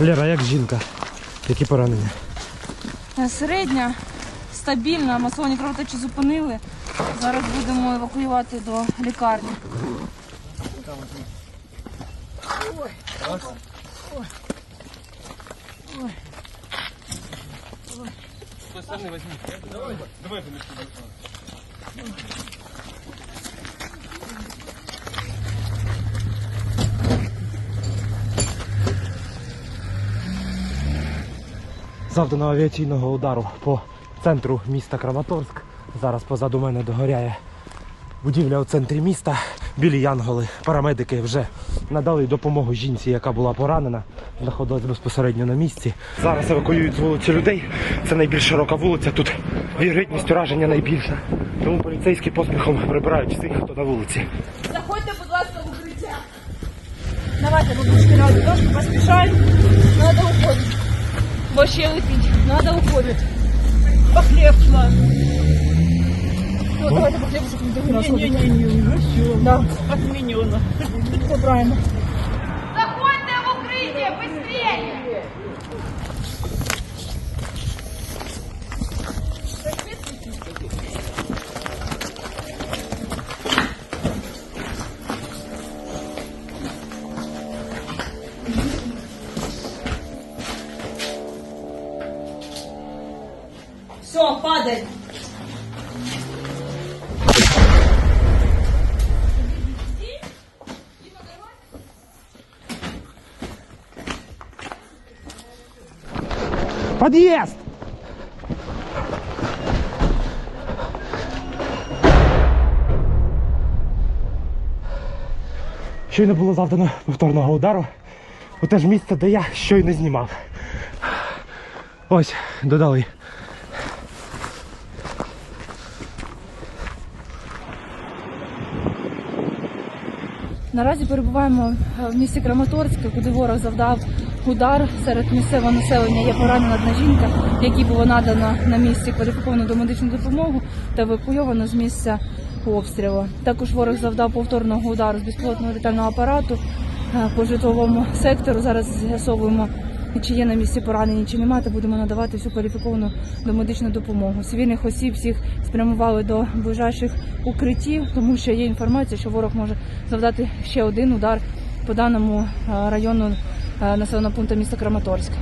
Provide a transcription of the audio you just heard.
Лера, як жінка? Які поранення? Е, Середня, стабільна, масовані кровотечі зупинили. Зараз будемо евакуювати до лікарні. Завдано авіаційного удару по центру міста Краматорськ. Зараз позаду мене догоряє будівля у центрі міста. Білі янголи, парамедики вже надали допомогу жінці, яка була поранена, знаходилась безпосередньо на місці. Зараз евакуюють з вулиці людей. Це найбільш широка вулиця. Тут вірогідність ураження найбільша. Тому поліцейські поспіхом прибирають всіх, хто на вулиці. Заходьте, будь ласка, в укриття. Давайте, разом трошки поспішаємо. Надо уходити. Бо ще летить. Надо уходити. По хліб шла. Ну, давайте по хлібу, щоб не Не-не-не, все. Да. Отменено. Все правильно. Все, падай. Під'їзд! Щойно було завдано повторного удару у те ж місце, де я щойно знімав. Ось, додали. Наразі перебуваємо е, в місті Краматорське, куди ворог завдав удар. Серед місцевого населення є поранена одна жінка, якій було надано на місці кваліфіковану домедичну допомогу та евакуйовано з місця обстрілу. Також ворог завдав повторного удару з безпілотного літального апарату е, по житловому сектору. Зараз з'ясовуємо, чи є на місці поранені, чи немає, то будемо надавати всю кваліфіковану домедичну допомогу. Цивільних осіб всіх спрямували до ближайших укриттів, тому що є інформація, що ворог може завдати ще один удар по даному е, району е, населеного пункту міста Краматорськ.